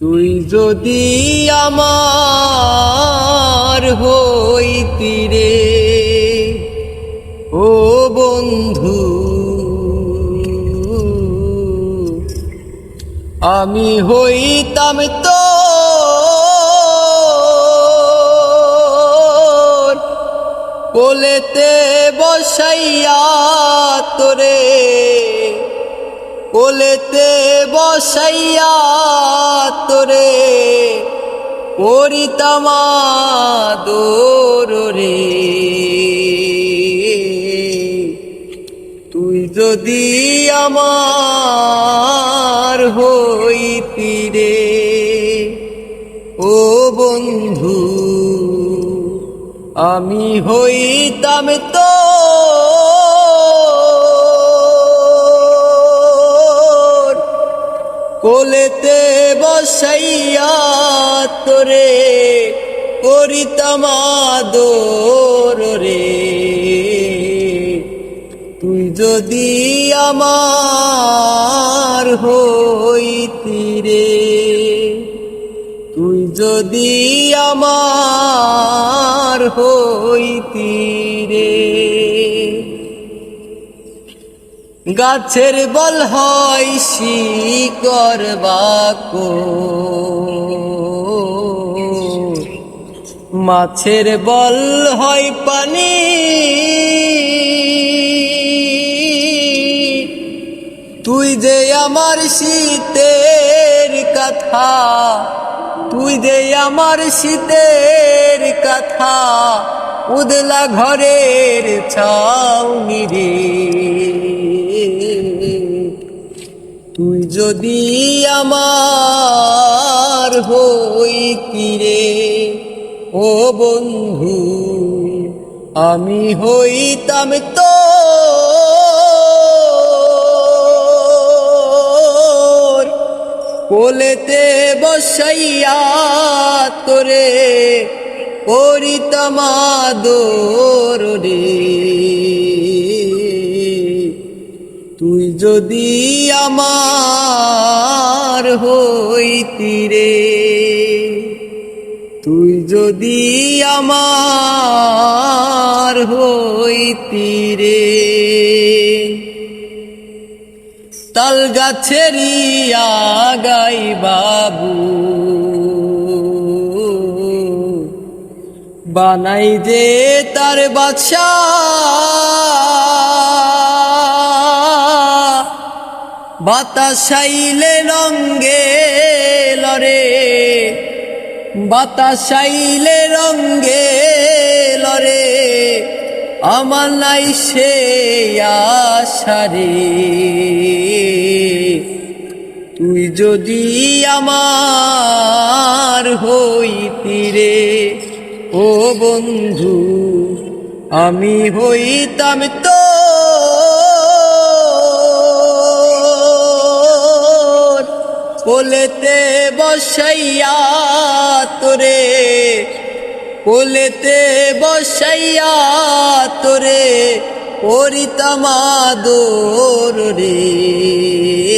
তুই যদি আমার হইতি রে ও বন্ধু আমি হইতাম তো কোলেতে বসাইয়া তোরে। কোলেতে বসাইয়া তোরে করিতামা দোর রে তুই যদি আমার হইতি রে, ও বন্ধু, আমি হইতাম তো কোলেতে বসাইয়া তোরে করিতাম আদর রে। তুই যদি আমার হইতি রে, তুই যদি আমার হইতি রে। গাছের বল হয় শিকর বাকো মাছের বল হয় পানি। তুই যে আমার শীতের কথা, তুই যে আমার শীতের কথা, উদলা ঘরের ছাউনি রে। তুই যদি আমার হইতি রে ও বন্ধু, আমি হইতাম তো কোলেতে বসাইয়া তোরে করিতামা দোর রে। যদি আমার হইতি রে, তুই যদি আমার হইতি রে। তাল গাছেরই আগাই বাবু, বানাই যে তার বাদশা বাতাসাইলে রঙ্গে লরে। বাতাসাইলে রঙ্গে লরে। আমার নাই সে আশারে তুই যদি আমার হইতি রে, ও বন্ধু, আমি হইতাম তো কোলেতে বসাইয়া তোরে কোলেতে বসাইয়া তোরে পরিতমা দোর রে